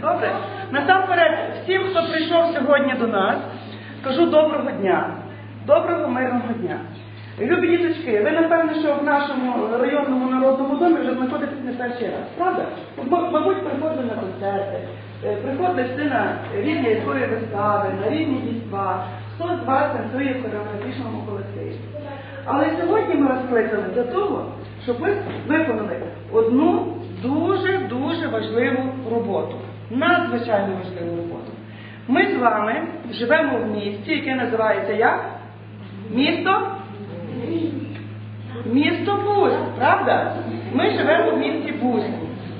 Добре? Насамперед, всім, хто прийшов сьогодні до нас, кажу доброго дня, доброго мирного дня. Любі діточки, ви напевно, що в нашому районному народному домі вже знаходитесь не перший раз, правда? Мабуть, приходили на концерти, е, приходили всі на різні якої вистави, на різні дійства, хто з вас танцює в хореографічному колективі. Але сьогодні ми вас кликали для того, щоб ви виконали одну дуже-дуже важливу роботу. Надзвичайно важливу роботу. Ми з вами живемо в місті, яке називається як? Місто? Місто Бузь, правда? Ми живемо в місті Бузь.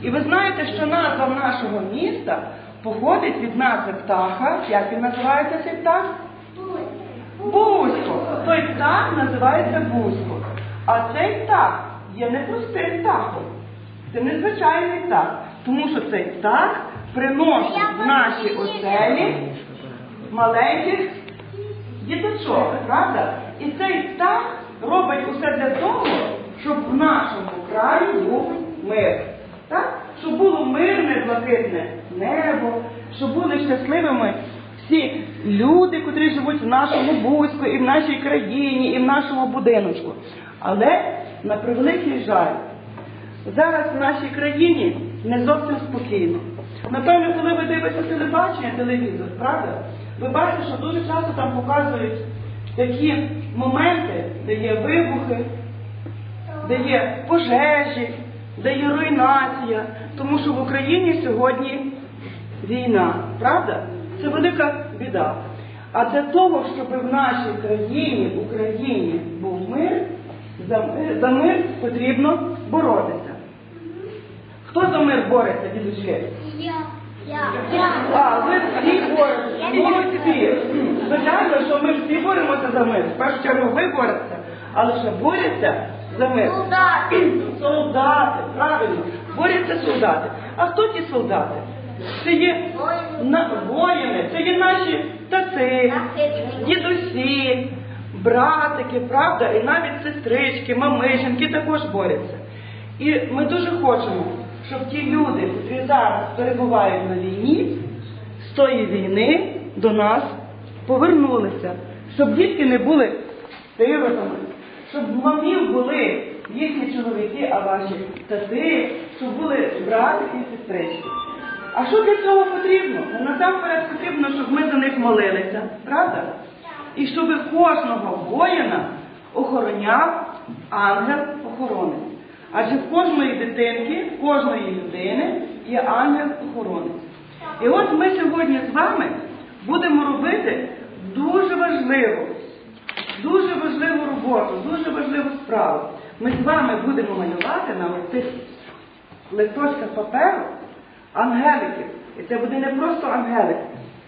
І ви знаєте, що назва нашого міста походить від назви птаха. Як він називається цей птах? Бузько. Той птах називається Бузько. А цей птах є непростим птахом. Це незвичайний птах. Тому що цей птах приносить в наші оселі маленьких діточок, правда? І цей птах робить усе для того, щоб в нашому краї був мир. Так? Щоб було мирне, блакитне небо, щоб були щасливими всі люди, котрі живуть в нашому Бузьку, і в нашій країні, і в нашому будиночку. Але на превеликий жаль, зараз в нашій країні не зовсім спокійно. Напевно, коли ви дивитеся телебачення, телевізор, правда? Ви бачите, що дуже часто там показують такі моменти, де є вибухи, де є пожежі, де є руйнація, тому що в Україні сьогодні війна, правда? Це велика біда. А для того, щоб в нашій країні, в Україні був мир, за мир, потрібно боротися. Хто за мир бореться, дідочки? Я. Я. Я. А, ви всі боретеся. Молодці. Звичайно, що ми всі боремося за мир. В першу чергу ви боретеся, але ще борються за мир. Солдати. Солдати, правильно. Борються солдати. А хто ті солдати? Це є на, воїни, це є наші тати, дідусі, братики, правда, і навіть сестрички, мамиженки також борються. І ми дуже хочемо, щоб ті люди, які зараз перебувають на війні, з тої війни до нас повернулися, щоб дітки не були сиротами, щоб мамів були їхні чоловіки, а ваші тати, щоб були братики і сестрички. А що для цього потрібно? Ну, Насамперед потрібно, щоб ми за них молилися, правда? І щоб кожного воїна охороняв ангел-охоронець. Адже в кожної дитинки, в кожної людини є ангел-охоронець. І от ми сьогодні з вами будемо робити дуже важливу, дуже важливу роботу, дуже важливу справу. Ми з вами будемо малювати на цих листочках паперу ангеликів. І це буде не просто ангелик,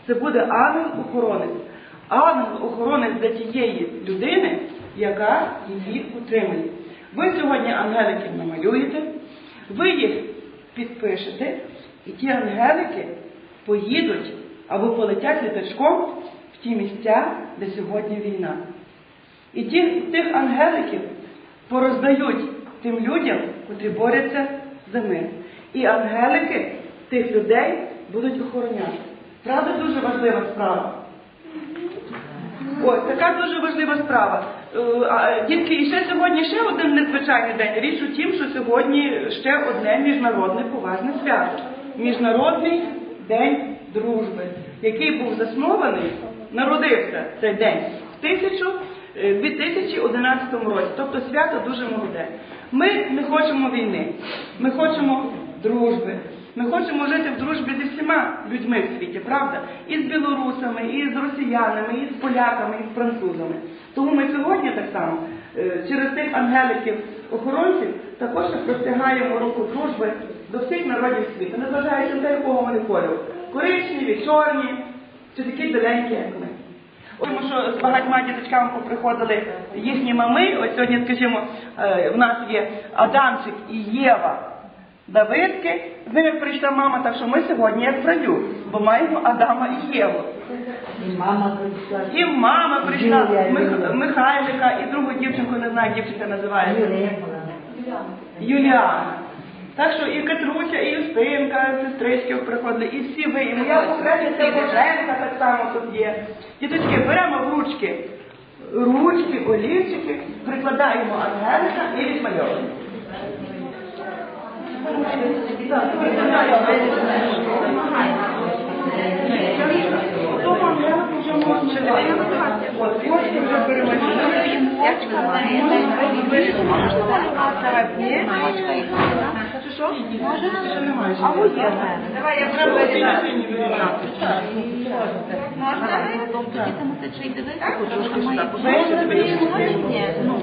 це буде ангел-охоронець. Ангел-охоронець для тієї людини, яка її утримує. Ви сьогодні ангеликів намалюєте, ви їх підпишете, і ті ангелики поїдуть або полетять літачком в ті місця, де сьогодні війна. І ті, тих ангеликів пороздають тим людям, котрі борються за мир. І ангелики тих людей будуть охороняти. Правда, дуже важлива справа. Ось така дуже важлива справа. Е, Дітки, і ще сьогодні ще один незвичайний день. Річ у тім, що сьогодні ще одне міжнародне поважне свято. Міжнародний день дружби, який був заснований, народився цей день в 1000 е, 2011 році. Тобто свято дуже молоде. Ми не хочемо війни, ми хочемо дружби. Ми хочемо жити в дружбі зі всіма людьми в світі, правда? І з білорусами, і з росіянами, і з поляками, і з французами. Тому ми сьогодні так само е, через тих ангеликів-охоронців також простягаємо руку дружби до всіх народів світу, незважаючи на те, якого вони кольору. Коричневі, чорні чи такі зеленькі, як ми. Тому що з багатьма діточками приходили їхні мами. Ось сьогодні, скажімо, е, в нас є Адамчик і Єва. Давидки, з ними прийшла мама, так що ми сьогодні як в раю, бо маємо Адама і Єву. І мама прийшла. І мама прийшла, Юлія, Мих... Юлія. Михайлика, і другу дівчинку, не знаю, як дівчинка називається. Юлія була. Юліана. Так що і Катруся, і Юстинка, сестрички приходили, і всі ви, і моя похресниця Боженка так само тут є. Діточки, беремо в ручки, ручки, олівчики, прикладаємо ангелика і відмальовуємо. А ви є? Давай, я. Ну.